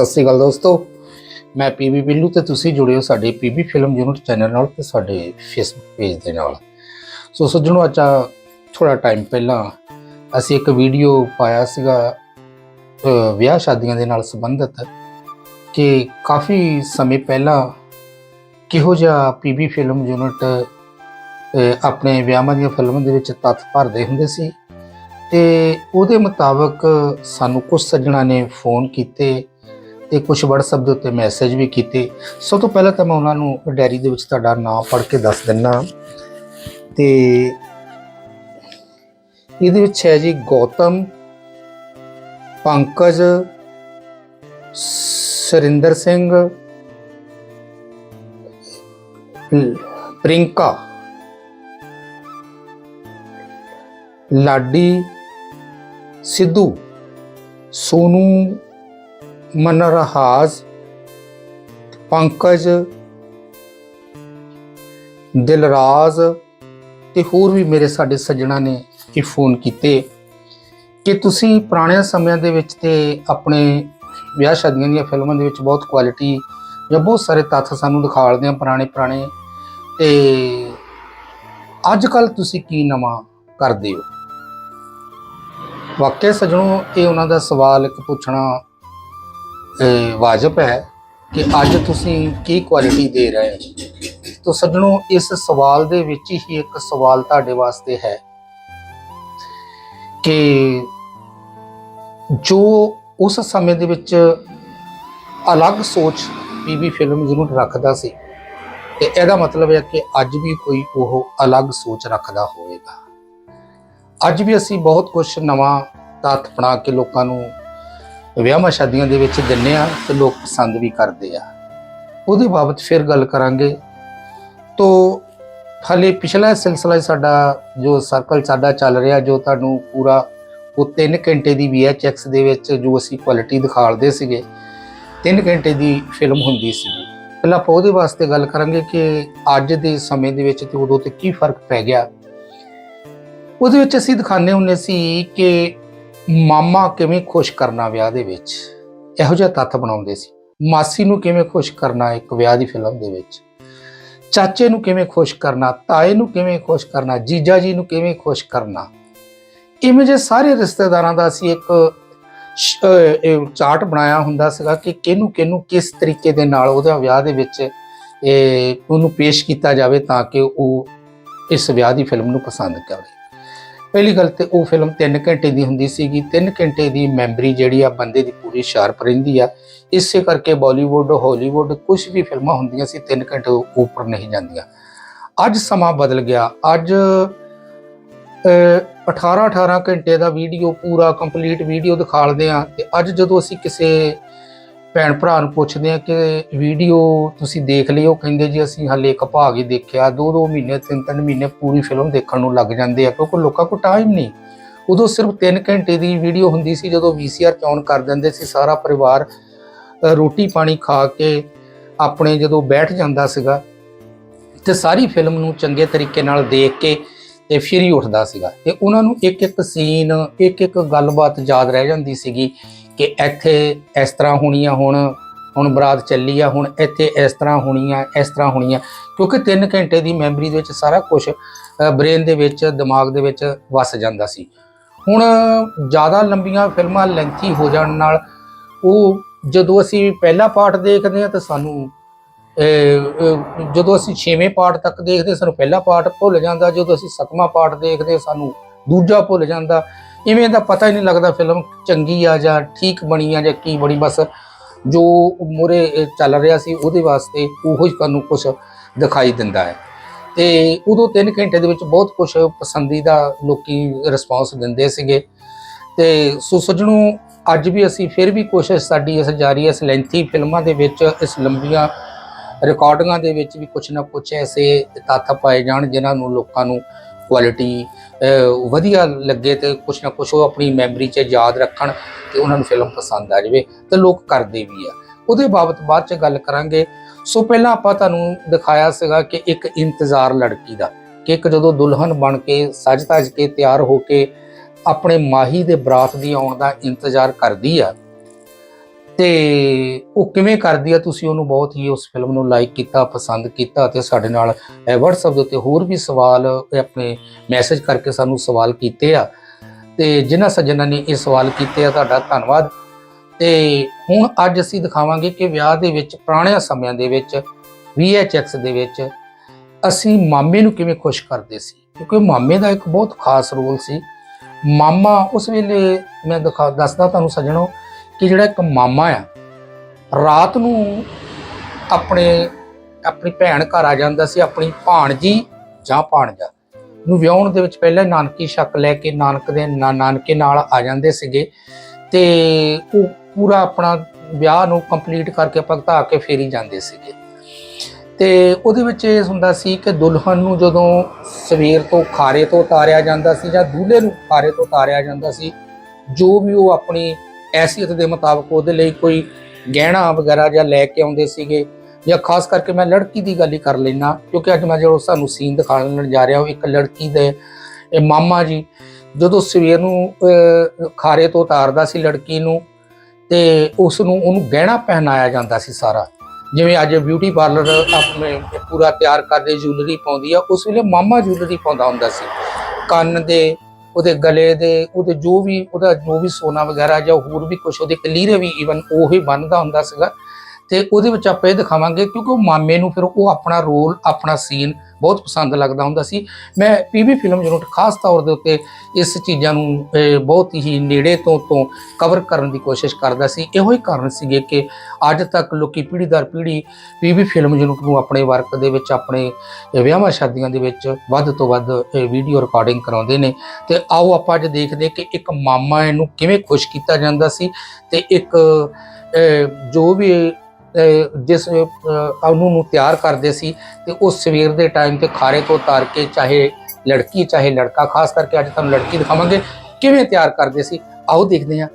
ਸਤਿ ਸ੍ਰੀ ਅਕਾਲ ਦੋਸਤੋ। ਮੈਂ ਪੀਬੀ ਬਿੱਲੂ ਤੇ ਤੁਸੀਂ ਜੁੜੇ ਹੋ ਸਾਡੇ ਪੀਬੀ ਫਿਲਮ ਯੂਨਿਟ ਚੈਨਲ ਨਾਲ ਤੇ ਸਾਡੇ ਫੇਸਬੁੱਕ ਪੇਜ ਦੇ ਨਾਲ। ਸੋ ਸੱਜਣੋ, ਅੱਜ ਥੋੜਾ ਟਾਈਮ ਪਹਿਲਾਂ ਅਸੀਂ ਇੱਕ ਵੀਡੀਓ ਪਾਇਆ ਸੀਗਾ ਵਿਆਹ ਸ਼ਾਦੀਆਂ ਦੇ ਨਾਲ ਸੰਬੰਧਿਤ ਕਿ ਕਾਫੀ ਸਮੇਂ ਪਹਿਲਾਂ ਕਿਹੋ ਜਿਹਾ ਪੀਬੀ ਫਿਲਮ ਯੂਨਿਟ ਆਪਣੇ ਵਿਆਹਾਂ ਦੀਆਂ ਫਿਲਮਾਂ ਦੇ ਵਿੱਚ ਤੱਥ ਭਰਦੇ ਹੁੰਦੇ ਸੀ ਤੇ ਉਹਦੇ ਮੁਤਾਬਕ ਸਾਨੂੰ ਕੁਝ ਸੱਜਣਾ ਨੇ ਫੋਨ ਕੀਤੇ ਤੇ ਕੁਝ WhatsApp ਦੇ ਉੱਤੇ ਮੈਸੇਜ ਵੀ ਕੀਤੇ। ਸਭ ਤੋਂ ਪਹਿਲਾਂ ਤਾਂ ਮੈਂ ਉਹਨਾਂ ਨੂੰ ਡਾਇਰੀ ਦੇ ਵਿੱਚ ਤੁਹਾਡਾ ਨਾਮ ਪੜ੍ਹ ਕੇ ਦੱਸ ਦਿੰਨਾ। ਤੇ ਇਹਦੇ ਵਿੱਚ ਹੈ ਜੀ ਗੌਤਮ, ਪੰਕਜ, ਸਰਿੰਦਰ ਸਿੰਘ ਲ- ਪ੍ਰਿੰਕਾ, ਲਾਡੀ, ਸਿੱਧੂ, ਸੋਨੂ ਮਨਰਹਾਜ਼ ਪੰਕਜ, ਦਿਲਰਾਜ ਤੇ ਹੋਰ ਵੀ ਮੇਰੇ ਸਾਡੇ ਸੱਜਣਾ ਨੇ ਇਹ ਫੋਨ ਕੀਤੇ ਕਿ ਤੁਸੀਂ ਪੁਰਾਣੇ ਸਮਿਆਂ ਦੇ ਵਿੱਚ ਤੇ ਆਪਣੇ ਵਿਆਹ ਸ਼ਾਦੀਆਂ ਦੀਆਂ ਫਿਲਮਾਂ ਦੇ ਵਿੱਚ ਬਹੁਤ ਕੁਆਲਿਟੀ ਜਾਂ ਬਹੁਤ ਸਾਰੇ ਤੱਥ ਸਾਨੂੰ ਦਿਖਾਲਦੇ ਆ ਪੁਰਾਣੇ ਪੁਰਾਣੇ ਤੇ ਅੱਜ ਕੱਲ ਤੁਸੀਂ ਕੀ ਨਵਾਂ ਕਰਦੇ ਹੋ? ਵਾਕਿਆ ਸਜਣੋ, ਇਹ ਉਹਨਾਂ ਦਾ ਸਵਾਲ ਇੱਕ ਪੁੱਛਣਾ ਵਾਜਬ ਹੈ ਕਿ ਅੱਜ ਤੁਸੀਂ ਕੀ ਕੁਆਲਿਟੀ ਦੇ ਰਹੇ ਹੋ? ਤਾਂ ਸਜਣੋ, ਇਸ ਸਵਾਲ ਦੇ ਵਿੱਚ ਹੀ ਇੱਕ ਸਵਾਲ ਤੁਹਾਡੇ ਵਾਸਤੇ ਹੈ ਕਿ ਜੋ ਉਸ ਸਮੇਂ ਦੇ ਵਿੱਚ ਅਲੱਗ ਸੋਚ ਪੀਬੀ ਫਿਲਮ ਜ਼ਰੂਰ ਰੱਖਦਾ ਸੀ, ਤੇ ਇਹਦਾ ਮਤਲਬ ਹੈ ਕਿ ਅੱਜ ਵੀ ਕੋਈ ਉਹ ਅਲੱਗ ਸੋਚ ਰੱਖਦਾ ਹੋਵੇਗਾ। ਅੱਜ ਵੀ ਅਸੀਂ ਬਹੁਤ ਕੁਝ ਨਵਾਂ ਤੱਥ ਬਣਾ ਕੇ ਲੋਕਾਂ ਨੂੰ ਵਿਆਹਾਂ ਸ਼ਾਦੀਆਂ ਦੇ ਵਿੱਚ ਦਿੰਨੇ ਆ ਤੇ ਲੋਕ ਪਸੰਦ ਵੀ ਕਰਦੇ ਆ। ਉਹਦੇ ਬਾਬਤ ਫਿਰ ਗੱਲ ਕਰਾਂਗੇ। ਤੋ ਹਾਲੇ ਪਿਛਲਾ ਸਿਲਸਿਲਾ ਸਾਡਾ ਜੋ ਸਰਕਲ ਸਾਡਾ ਚੱਲ ਰਿਹਾ, ਜੋ ਤੁਹਾਨੂੰ ਪੂਰਾ ਉਹ 3 ਘੰਟੇ ਦੀ VHX ਦੇ ਵਿੱਚ ਜੋ ਅਸੀਂ ਕੁਆਲਿਟੀ ਦਿਖਾਲਦੇ ਸੀਗੇ 3 ਘੰਟੇ ਦੀ ਫਿਲਮ ਹੁੰਦੀ ਸੀ। ਪਹਿਲਾਂ ਆਪਾਂ ਉਹਦੇ ਵਾਸਤੇ ਗੱਲ ਕਰਾਂਗੇ ਕਿ ਅੱਜ ਦੇ ਸਮੇਂ ਦੇ ਵਿੱਚ ਤੇ ਉਦੋਂ ਤੇ ਕੀ ਫ਼ਰਕ ਪੈ ਗਿਆ। ਉਹਦੇ ਵਿੱਚ ਅਸੀਂ ਦਿਖਾਣੇ ਹੁੰਦੇ ਸੀ ਕਿ ਮਾਮਾ ਕਿਵੇਂ ਖੁਸ਼ ਕਰਨਾ ਵਿਆਹ ਦੇ ਵਿੱਚ? ਇਹੋ ਜਿਹਾ ਤੱਥ ਬਣਾਉਂਦੇ ਸੀ। ਮਾਸੀ ਨੂੰ ਕਿਵੇਂ ਖੁਸ਼ ਕਰਨਾ ਇੱਕ ਵਿਆਹ ਦੀ ਫਿਲਮ ਦੇ ਵਿੱਚ? ਚਾਚੇ ਨੂੰ ਕਿਵੇਂ ਖੁਸ਼ ਕਰਨਾ? ਤਾਏ ਨੂੰ ਕਿਵੇਂ ਖੁਸ਼ ਕਰਨਾ? ਜੀਜਾ ਜੀ ਨੂੰ ਕਿਵੇਂ ਖੁਸ਼ ਕਰਨਾ? ਇਵੇਂ ਜੇ ਸਾਰੇ ਰਿਸ਼ਤੇਦਾਰਾਂ ਦਾ ਅਸੀਂ ਇੱਕ ਸ਼- ਚਾਰਟ ਬਣਾਇਆ ਹੁੰਦਾ ਸੀਗਾ ਕਿ ਕਿਹਨੂੰ ਕਿਹਨੂੰ ਕਿਸ ਤਰੀਕੇ ਦੇ ਨਾਲ ਉਹਦਾ ਵਿਆਹ ਦੇ ਵਿੱਚ ਇਹ ਉਹਨੂੰ ਪੇਸ਼ ਕੀਤਾ ਜਾਵੇ ਤਾਂ ਕਿ ਉਹ ਇਸ ਵਿਆਹ ਦੀ ਫਿਲਮ ਨੂੰ ਪਸੰਦ ਕਰੇ। ਪਹਿਲੀ ਗੱਲ ਤੇ ਉਹ ਫਿਲਮ 3 ਘੰਟੇ ਦੀ ਹੁੰਦੀ ਸੀਗੀ। 3 ਘੰਟੇ ਦੀ ਮੈਮਰੀ ਜਿਹੜੀ ਆ ਬੰਦੇ ਦੀ ਪੂਰੀ ਸ਼ਾਰਪ ਰਹਿੰਦੀ ਆ। ਇਸੇ ਕਰਕੇ ਬਾਲੀਵੁੱਡ, ਹਾਲੀਵੁੱਡ ਕੁਝ ਵੀ ਫਿਲਮਾਂ ਹੁੰਦੀਆਂ ਸੀ 3 ਘੰਟੇ ਤੋਂ ਉੱਪਰ ਨਹੀਂ ਜਾਂਦੀਆਂ। ਅੱਜ ਸਮਾਂ ਬਦਲ ਗਿਆ। ਅੱਜ 18 18 ਘੰਟੇ ਦਾ ਵੀਡੀਓ, ਪੂਰਾ ਕੰਪਲੀਟ ਵੀਡੀਓ ਦਿਖਾਲਦੇ ਆ। ਤੇ ਅੱਜ ਜਦੋਂ ਅਸੀਂ ਕਿਸੇ ਭੈਣ ਭਰਾ ਨੂੰ ਪੁੱਛਦੇ ਆ ਕਿ ਵੀਡੀਓ ਤੁਸੀਂ ਦੇਖ ਲਈ ਉਹ ਕਹਿੰਦੇ ਜੀ ਅਸੀਂ ਹਾਲੇ ਇੱਕ ਭਾਗ ਹੀ ਦੇਖਿਆ ਦੋ ਦੋ ਮਹੀਨੇ ਤਿੰਨ ਤਿੰਨ ਮਹੀਨੇ ਪੂਰੀ ਫਿਲਮ ਦੇਖਣ ਨੂੰ ਲੱਗ ਜਾਂਦੇ ਆ, ਕਿਉਂਕਿ ਲੋਕਾਂ ਕੋਲ ਟਾਈਮ ਨਹੀਂ। ਉਦੋਂ ਸਿਰਫ 3 ਘੰਟੇ ਦੀ ਵੀਡੀਓ ਹੁੰਦੀ ਸੀ, ਜਦੋਂ VCR ਚ ਔਨ ਕਰ ਦਿੰਦੇ ਸੀ, ਸਾਰਾ ਪਰਿਵਾਰ ਰੋਟੀ ਪਾਣੀ ਖਾ ਕੇ ਆਪਣੇ ਜਦੋਂ ਬੈਠ ਜਾਂਦਾ ਸੀਗਾ, ਤੇ ਸਾਰੀ ਫਿਲਮ ਨੂੰ ਚੰਗੇ ਤਰੀਕੇ ਨਾਲ ਦੇਖ ਕੇ ਤੇ ਫਿਰ ਹੀ ਉੱਠਦਾ ਸੀਗਾ। ਤੇ ਉਹਨਾਂ ਨੂੰ ਇੱਕ ਇੱਕ ਸੀਨ ਇੱਕ ਇੱਕ ਗੱਲਬਾਤ ਯਾਦ ਰਹਿ ਜਾਂਦੀ ਸੀਗੀ ਕਿ ਇੱਥੇ ਇਸ ਤਰ੍ਹਾਂ ਹੋਣੀ ਆ ਹੁਣ ਹੁਣ ਬਰਾਤ ਚੱਲੀ ਆ, ਹੁਣ ਇੱਥੇ ਇਸ ਤਰ੍ਹਾਂ ਹੋਣੀ ਆ ਇਸ ਤਰ੍ਹਾਂ ਹੋਣੀ ਆ ਕਿਉਂਕਿ 3 ਘੰਟੇ ਦੀ ਮੈਮਰੀ ਦੇ ਵਿੱਚ ਸਾਰਾ ਕੁਝ ਬ੍ਰੇਨ ਦੇ ਵਿੱਚ, ਦਿਮਾਗ ਦੇ ਵਿੱਚ ਵਸ ਜਾਂਦਾ ਸੀ। ਹੁਣ ਜ਼ਿਆਦਾ ਲੰਬੀਆਂ ਫਿਲਮਾਂ ਲੈਂਥੀ ਹੋ ਜਾਣ ਨਾਲ ਉਹ ਜਦੋਂ ਅਸੀਂ ਪਹਿਲਾ ਪਾਰਟ ਦੇਖਦੇ ਹਾਂ ਤਾਂ ਸਾਨੂੰ ਜਦੋਂ ਅਸੀਂ 6ਵੇਂ ਪਾਰਟ ਤੱਕ ਦੇਖਦੇ ਸਾਨੂੰ ਪਹਿਲਾ ਪਾਰਟ ਭੁੱਲ ਜਾਂਦਾ। ਜਦੋਂ ਅਸੀਂ 7ਵਾਂ ਪਾਰਟ ਦੇਖਦੇ ਸਾਨੂੰ ਦੂਜਾ ਭੁੱਲ ਜਾਂਦਾ। ਇਵੇਂ ਦਾ ਪਤਾ ਹੀ ਨਹੀਂ ਲੱਗਦਾ ਫਿਲਮ ਚੰਗੀ ਆ ਜਾਂ ਠੀਕ ਬਣੀ ਆ ਜਾਂ ਕੀ ਬਣੀ, ਬਸ ਜੋ ਮੂਹਰੇ ਚੱਲ ਰਿਹਾ ਸੀ ਉਹਦੇ ਵਾਸਤੇ ਉਹੋ ਹੀ ਤੁਹਾਨੂੰ ਕੁਝ ਦਿਖਾਈ ਦਿੰਦਾ ਹੈ। ਤੇ ਉਦੋਂ 3 ਘੰਟੇ ਦੇ ਵਿੱਚ ਬਹੁਤ ਕੁਝ ਪਸੰਦੀਦਾ ਲੋਕੀ ਰਿਸਪਾਂਸ ਦਿੰਦੇ ਸੀਗੇ। ਤੇ ਸੋ ਸੱਜਣੋ ਅੱਜ ਵੀ ਅਸੀਂ ਫਿਰ ਵੀ ਕੋਸ਼ਿਸ਼ ਸਾਡੀ ਇਸ ਜਾਰੀ ਹੈ ਇਸ ਲੈਂਥੀ ਫਿਲਮਾਂ ਦੇ ਵਿੱਚ, ਇਸ ਲੰਬੀਆਂ ਰਿਕਾਰਡਿੰਗਾਂ ਦੇ ਵਿੱਚ ਵੀ ਕੁਝ ਨਾ ਕੁਝ ਐਸੇ ਤੱਥ ਪਾਏ ਜਾਣ ਜਿਨ੍ਹਾਂ ਨੂੰ ਲੋਕਾਂ ਨੂੰ ਕੁਆਲਿਟੀ ਵਧੀਆ ਲੱਗੇ ਤੇ ਕੁਛ ਨਾ ਕੁਛ ਉਹ ਆਪਣੀ ਮੈਮਰੀ 'ਚ ਯਾਦ ਰੱਖਣ ਤੇ ਉਹਨਾਂ ਨੂੰ ਫਿਲਮ ਪਸੰਦ ਆ ਜਾਵੇ ਤੇ ਲੋਕ ਕਰਦੇ ਵੀ ਆ। ਉਹਦੇ ਬਾਬਤ ਬਾਅਦ 'ਚ ਗੱਲ ਕਰਾਂਗੇ। ਸੋ ਪਹਿਲਾਂ ਆਪਾਂ ਤੁਹਾਨੂੰ ਦਿਖਾਇਆ ਸੀਗਾ ਕਿ ਇੱਕ ਇੰਤਜ਼ਾਰ ਲੜਕੀ ਦਾ ਕਿ ਇੱਕ ਜਦੋਂ ਦੁਲਹਨ ਬਣ ਕੇ ਸਜ ਧਜ ਕੇ ਤਿਆਰ ਹੋ ਕੇ ਆਪਣੇ ਮਾਹੀ ਦੇ ਬਰਾਤ ਦੀ ਆਉਣ ਦਾ ਇੰਤਜ਼ਾਰ ਕਰਦੀ ਆ ਤੇ ਉਹ ਕਿਵੇਂ ਕਰਦੀ ਆ ਤੁਸੀਂ ਉਹਨੂੰ ਬਹੁਤ ਹੀ ਉਸ ਫਿਲਮ ਨੂੰ ਲਾਈਕ ਕੀਤਾ, ਪਸੰਦ ਕੀਤਾ ਤੇ ਸਾਡੇ ਨਾਲ ਇਹ WhatsApp ਦੇ ਉੱਤੇ ਹੋਰ ਵੀ ਸਵਾਲ ਆਪਣੇ ਮੈਸੇਜ ਕਰਕੇ ਸਾਨੂੰ ਸਵਾਲ ਕੀਤੇ ਆ। ਤੇ ਜਿਨ੍ਹਾਂ ਸੱਜਣਾਂ ਨੇ ਇਹ ਸਵਾਲ ਕੀਤੇ ਆ, ਤੁਹਾਡਾ ਧੰਨਵਾਦ। ਤੇ ਹੁਣ ਅੱਜ ਅਸੀਂ ਦਿਖਾਵਾਂਗੇ ਕਿ ਵਿਆਹ ਦੇ ਵਿੱਚ, ਪੁਰਾਣਿਆਂ ਸਮਿਆਂ ਦੇ ਵਿੱਚ VHX ਦੇ ਵਿੱਚ ਅਸੀਂ ਮਾਮੇ ਨੂੰ ਕਿਵੇਂ ਖੁਸ਼ ਕਰਦੇ ਸੀ। ਕਿਉਂਕਿ ਮਾਮੇ ਦਾ ਇੱਕ ਬਹੁਤ ਖਾਸ ਰੋਲ ਸੀ। ਮਾਮਾ ਉਸ ਵੇਲੇ, ਮੈਂ ਦਿਖਾ, ਦੱਸਦਾ ਤੁਹਾਨੂੰ ਸੱਜਣੋ ਕਿ ਜਿਹੜਾ ਇੱਕ ਮਾਮਾ ਆ, ਰਾਤ ਨੂੰ ਆਪਣੇ, ਆਪਣੀ ਭੈਣ ਘਰ ਆ ਜਾਂਦਾ ਸੀ, ਆਪਣੀ ਭਾਣਜੀ ਜਾਂ ਭਾਣਜਾ ਨੂੰ ਵਿਆਹਣ ਦੇ ਵਿੱਚ ਪਹਿਲਾਂ ਨਾਨਕੀ ਸ਼ੱਕ ਲੈ ਕੇ ਨਾਨਕ ਦੇ ਨਾ- ਨਾਨਕੇ ਨਾਲ ਆ ਜਾਂਦੇ ਸੀਗੇ ਤੇ ਉਹ ਪੂਰਾ ਆਪਣਾ ਵਿਆਹ ਨੂੰ ਕੰਪਲੀਟ ਕਰਕੇ ਭਗਤਾ ਕੇ ਫੇਰੀ ਜਾਂਦੇ ਸੀਗੇ। ਤੇ ਉਹਦੇ ਵਿੱਚ ਇਹ ਹੁੰਦਾ ਸੀ ਕਿ ਦੁਲਹਨ ਨੂੰ ਜਦੋਂ ਸਵੇਰ ਤੋਂ ਖਾਰੇ ਤੋਂ ਉਤਾਰਿਆ ਜਾਂਦਾ ਸੀ ਜਾਂ ਦੂल्हे ਨੂੰ ਖਾਰੇ ਤੋਂ ਉਤਾਰਿਆ ਜਾਂਦਾ ਸੀ, ਜੋ ਵੀ ਉਹ ਆਪਣੀ ਐਸੀਅਤ ਦੇ ਮੁਤਾਬਕ ਉਹਦੇ ਲਈ ਕੋਈ ਗਹਿਣਾ ਵਗੈਰਾ ਜਾਂ ਲੈ ਕੇ ਆਉਂਦੇ ਸੀਗੇ ਜਾਂ ਖਾਸ ਕਰਕੇ ਮੈਂ ਲੜਕੀ ਦੀ ਗੱਲ ਹੀ ਕਰ ਲੈਣਾ ਕਿਉਂਕਿ ਅੱਜ ਮੈਂ ਜੋ ਸਾਨੂੰ ਸੀਨ ਦਿਖਾਉਣ ਜਾ ਰਿਹਾ, ਉਹ ਇੱਕ ਲੜਕੀ ਦੇ, ਇਹ ਮਾਮਾ ਜੀ, ਜਦੋਂ ਸਵੇਰ ਨੂੰ ਖਾਰੇ ਤੋਂ ਉਤਾਰਦਾ ਸੀ ਲੜਕੀ ਨੂੰ, ਤੇ ਉਸ ਨੂੰ ਉਹਨੂੰ ਗਹਿਣਾ ਪਹਿਨਾਇਆ ਜਾਂਦਾ ਸੀ ਸਾਰਾ। ਜਿਵੇਂ ਅੱਜ ਬਿਊਟੀ ਪਾਰਲਰ ਆਪਣੇ ਪੂਰਾ ਤਿਆਰ ਕਰਦੇ ਜੁਐਲਰੀ ਪਾਉਂਦੀ ਆ, ਉਸ ਵੇਲੇ ਮਾਮਾ ਜੁਐਲਰੀ ਪਾਉਂਦਾ ਹੁੰਦਾ ਸੀ। ਕੰਨ ਦੇ ਉਹਦੇ ਗਲੇ ਦੇ, ਉਹਦੇ ਜੋ ਵੀ, ਉਹਦਾ ਜੋ ਵੀ ਸੋਨਾ ਵਗੈਰਾ ਜਾਂ ਹੋਰ ਵੀ ਕੁਝ ਉਹਦੇ ਕਲੀਰੇ ਵੀ ਈਵਨ ਉਹ ਹੀ ਬੰਨਦਾ ਹੁੰਦਾ ਸੀਗਾ। ਤੇ ਉਹਦੇ ਵਿੱਚ ਆਪਾਂ ਇਹ ਦਿਖਾਵਾਂਗੇ ਕਿਉਂਕਿ ਉਹ ਮਾਮੇ ਨੂੰ ਫਿਰ ਉਹ ਆਪਣਾ ਰੋਲ, ਆਪਣਾ ਸੀਨ ਬਹੁਤ ਪਸੰਦ ਲੱਗਦਾ ਹੁੰਦਾ ਸੀ। ਮੈਂ ਪੀਵੀ ਫਿਲਮ ਯੂਨਿਟ ਖਾਸ ਤੌਰ ਦੇ ਉੱਤੇ ਇਸ ਚੀਜ਼ਾਂ ਨੂੰ ਬਹੁਤ ਹੀ ਨੇੜੇ ਤੋਂ ਤੋਂ ਕਵਰ ਕਰਨ ਦੀ ਕੋਸ਼ਿਸ਼ ਕਰਦਾ ਸੀ। ਇਹੋ ਹੀ ਕਾਰਨ ਸੀਗੇ ਕਿ ਅੱਜ ਤੱਕ ਲੋਕੀ ਪੀੜ੍ਹੀ ਦਰ ਪੀੜ੍ਹੀ ਪੀਵੀ ਫਿਲਮ ਯੂਨਿਟ ਨੂੰ ਆਪਣੇ ਵਰਕ ਦੇ ਵਿੱਚ, ਆਪਣੇ ਵਿਆਹਾਂ ਸ਼ਾਦੀਆਂ ਦੇ ਵਿੱਚ ਵੱਧ ਤੋਂ ਵੱਧ ਵੀਡੀਓ ਰਿਕਾਰਡਿੰਗ ਕਰਾਉਂਦੇ ਨੇ। ਤੇ ਆਓ ਆਪਾਂ ਅੱਜ ਦੇਖਦੇ ਕਿ ਇੱਕ ਮਾਮਾ ਇਹਨੂੰ ਕਿਵੇਂ ਖੁਸ਼ ਕੀਤਾ ਜਾਂਦਾ ਸੀ ਤੇ ਇੱਕ ਜੋ ਵੀ ਜਿਸ ਉਹਨੂੰ ਨੂੰ ਤਿਆਰ ਕਰਦੇ ਸੀ ਤੇ ਉਹ ਸਵੇਰ ਦੇ ਟਾਈਮ ਤੇ ਖਾਰੇ ਤੋਂ ਉਤਾਰ ਕੇ ਚਾਹੇ ਲੜਕੀ, ਚਾਹੇ ਲੜਕਾ, ਖਾਸ ਕਰਕੇ ਅੱਜ ਤੁਹਾਨੂੰ ਲੜਕੀ ਦਿਖਾਵਾਂਗੇ, ਕਿਵੇਂ ਤਿਆਰ ਕਰਦੇ ਸੀ? ਆਓ ਦੇਖਦੇ ਹਾਂ।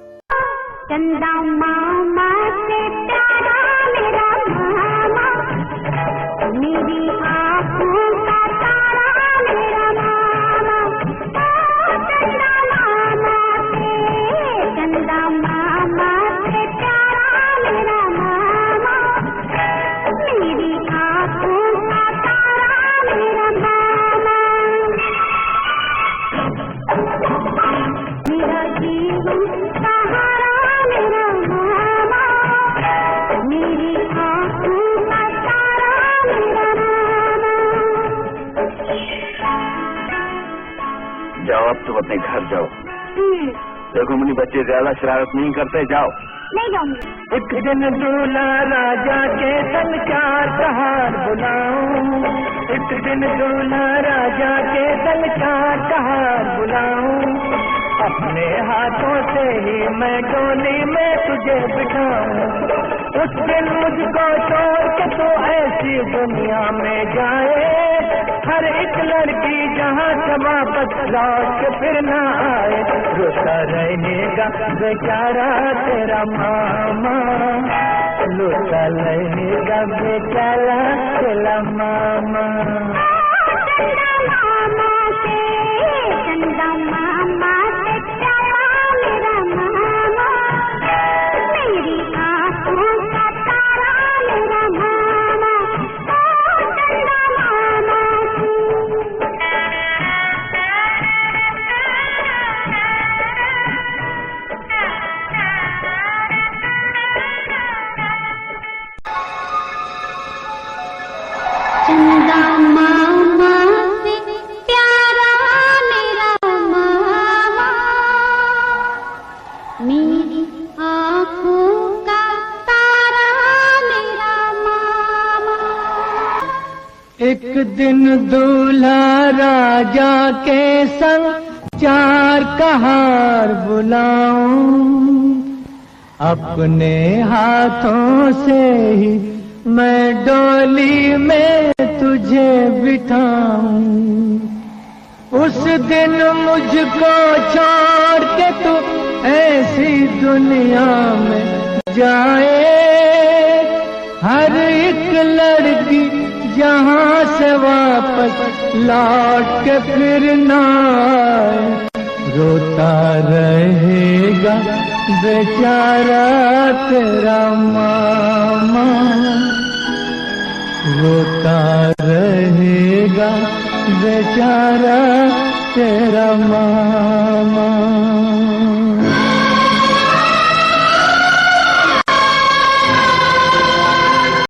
चंदा अब तुम अपने घर जाओ। देखो मुनि बच्चे ज़्यादा शरारत नहीं करते जाओ। नहीं जाऊँगी। एक दिन दूल्हा राजा के तन का कहार बुलाऊं। एक दिन दूल्हा राजा के तन का कहार बुलाऊं। अपने हाथों से ही मैं डोली में तुझे बिठाऊं। उस दिन मुझको छोड़ के तो ऐसी दुनिया में जाए। हर एक लड़की से वापस लौट के फिर ना आए रोता रहेगा बेचारा तेरा मामा लुटा रहेगा बेचारा तेरा मामा चंदा मामा एक दिन दूल्हा राजा के संग चार कहार बुलाऊं। अपने हाथों से ही मैं डोली में तुझे बिठाऊं। उस दिन मुझको छोड़ के तू ऐसी दुनिया में जाए। हर एक लड़की जहाँ से वापस लौट के फिर ना रोता रहेगा बेचारा तेरा मामा। रोता रहेगा बेचारा तेरा मामा।